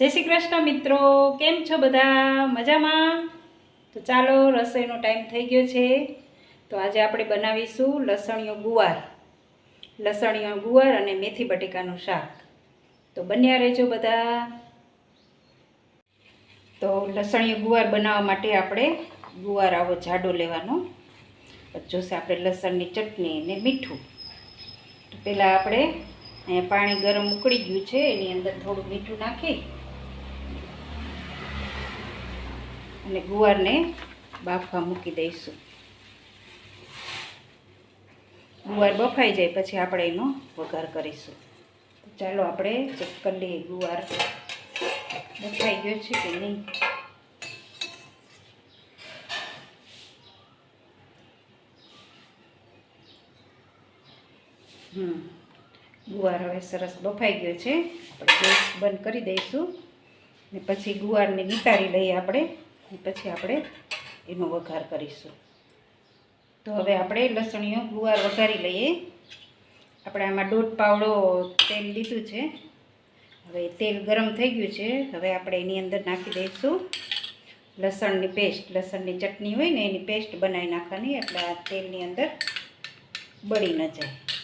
જય શ્રી કૃષ્ણ મિત્રો, કેમ છો બધા? મજામાં? તો ચાલો રસોઈનો ટાઈમ થઈ ગયો છે. તો આજે આપણે બનાવીશું લસણીયો ગુવાર. લસણીયો ગુવાર અને મેથી બટેકાનું શાક. તો બન્યા રહેજો બધા. તો લસણીયો ગુવાર બનાવવા માટે આપણે ગુવાર આવો જાડો લેવાનો. જોશે આપણે લસણની ચટણી ને મીઠું. તો પહેલાં આપણે અહીંયા પાણી ગરમ ઉકળી ગયું છે, એની અંદર થોડું મીઠું નાખી અને ગુવારને બાફવા મૂકી દઈશું. ગુવાર બફાઈ જાય પછી આપણે એનો વઘાર કરીશું. ચાલો આપણે ચેક કરી લઈએ ગુવાર બફાઈ ગયો છે કે નહીં. હમ, ગુવાર હવે સરસ બફાઈ ગયો છે. આપણે ગેસ બંધ કરી દઈશું. ને પછી ગુવારને નિતારી લઈએ આપણે. પછી આપણે એનો વઘાર કરીશું. તો હવે આપણે લસણીઓ ગુવાર વઘારી લઈએ. આપણે આમાં દોઢ પાવડો તેલ લીધું છે. હવે તેલ ગરમ થઈ ગયું છે. હવે આપણે એની અંદર નાખી દઈશું લસણની પેસ્ટ. લસણની ચટણી હોય ને એની પેસ્ટ બનાવી નાખવાની એટલે આ તેલની અંદર બળી ન જાય.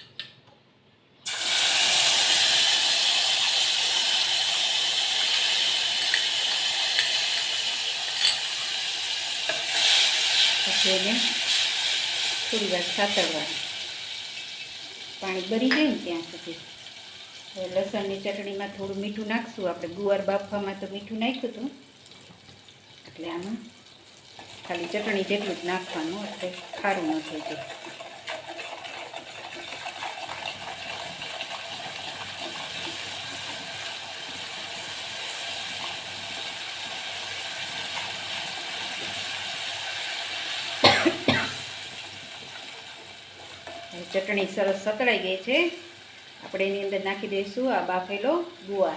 પછી એને થોડી વાર સાતળવાનું પાણી ભરી જાય ને ત્યાં સુધી. લસણની ચટણીમાં થોડું મીઠું નાખશું. આપણે ગુવાર બાફવામાં તો મીઠું નાખ્યું હતું. એટલે આમાં ખાલી ચટણી જેટલું જ નાખવાનું. એટલે ખારું ન થઈ ચટણી સરસ સતળાઈ ગઈ છે. આપણે એની અંદર નાખી દઈશું આ બાફેલો ગુવાર.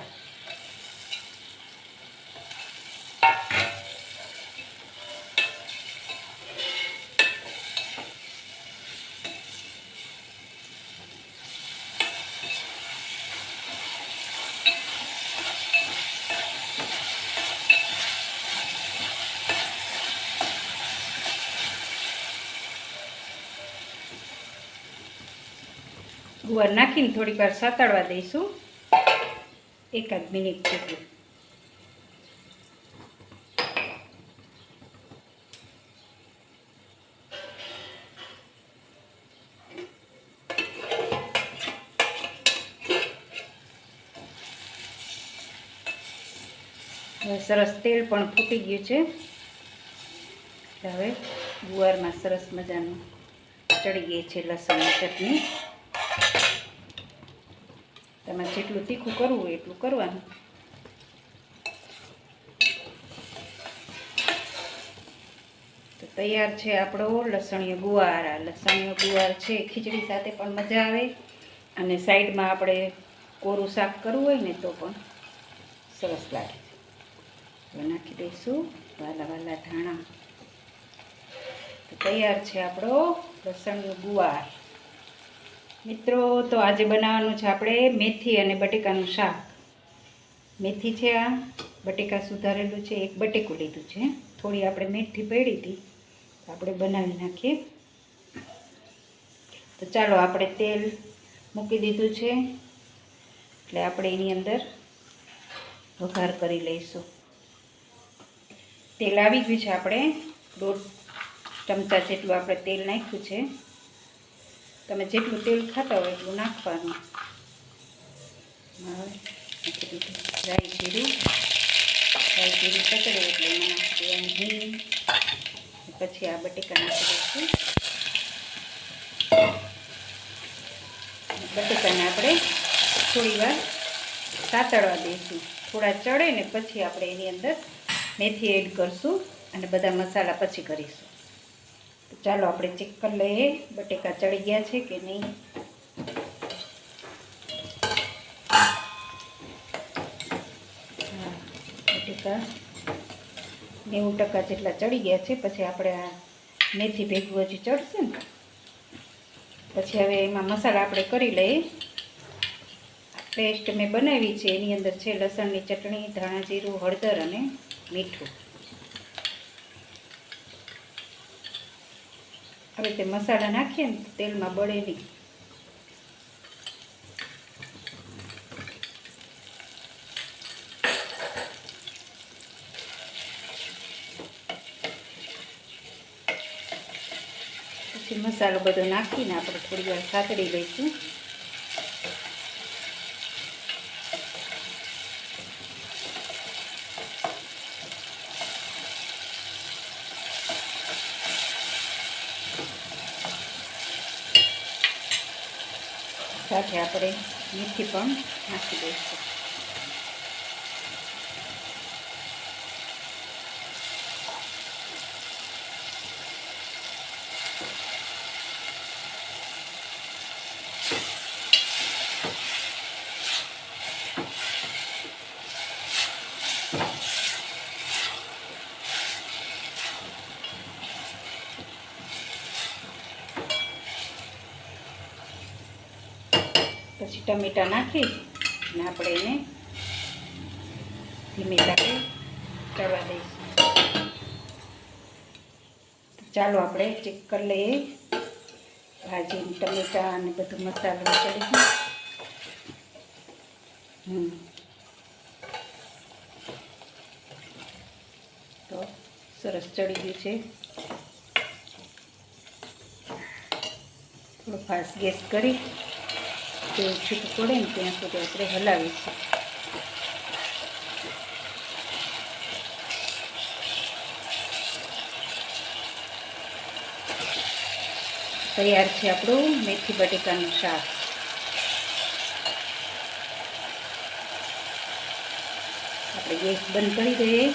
ગુવાર નાખીને થોડીક વાર સાતળવા દઈશું. એકાદ મિનિટ જેટલું. સરસ તેલ પણ ફૂટી ગયું છે. હવે ગુવારમાં સરસ મજાનું ચડી ગઈ છે લસણની ચટણી. તમારે જેટલું તીખું કરવું હોય એટલું કરવાનું. તો તૈયાર છે આપણો લસણીયો ગુવાર. આ લસણીયો ગુવાર છે, ખીચડી સાથે પણ મજા આવે. અને સાઈડમાં આપણે કોરું શાક કરવું હોય ને તો પણ સરસ લાગે. તો નાખી દઈશું વાલા વાલા ધાણા. તો તૈયાર છે આપણો લસણીયો ગુવાર. મિત્રો, તો આજે બનાવવાનું છે આપણે મેથી અને બટેકાનું શાક. મેથી છે આ, બટેકા સુધારેલું છે, એક બટેકું લીધું છે. થોડી આપણે મેથી પડી હતી આપણે બનાવી નાખીએ. તો ચાલો આપણે તેલ મૂકી દીધું છે, એટલે આપણે એની અંદર વઘાર કરી લઈશું. તેલ આવી ગયું છે આપણે, દોઢ ચમચા જેટલું આપણે તેલ નાખ્યું છે. તમે જેટલું તેલ ખાતા હોય એટલું નાખવાનું. હવે નાખી દીધું રાઈ જીરું રાઈ જીરું ચકડે એટલે એમાં નાખી ઘી, પછી આ બટેકા નાખી દઈશું બટેકાને આપણે થોડી વાર સાતળવા દઈશું. થોડા ચડે ને પછી આપણે એની અંદર મેથી એડ કરશું અને બધા મસાલા પછી કરીશું. ચાલો આપણે ચેક કરી લઈએ બટેકા ચડી ગયા છે કે નહીં. હા, બટેકા નેવું ટકા જેટલા ચડી ગયા છે. પછી આપણે આ મેથી ભેગું હજી ચડશે ને? પછી હવે એમાં મસાલા આપણે કરી લઈએ. પેસ્ટ મેં બનાવી છે. એની અંદર છે લસણની ચટણી, ધાણા જીરું, હળદર અને મીઠું. આવી તે મસાલા નાખીએ ને તેલમાં બળે નહીં. પછી મસાલો બધો નાખીને આપણે થોડી વાર સાતડી લઈશું. સાથે આપણે મીઠી પણ નાખી દઈશું પછી ટમેટા નાખી અને આપણે એને ધીમે તાપે ચડવા દઈશું. ચાલો આપણે ચેક કરી લઈએ. ભાજી ટમેટા અને બધું મસાલો ચડી હમ. તો સરસ ચડી ગયું છે. થોડો ફાસ્ટ ગેસ કરી. તેલ છૂટું પડે ને ત્યાં સુધી આપણે હલાવીશું તૈયાર છે આપણું મેથી બટેકાનું શાક. આપણે ગેસ બંધ કરી દઈએ.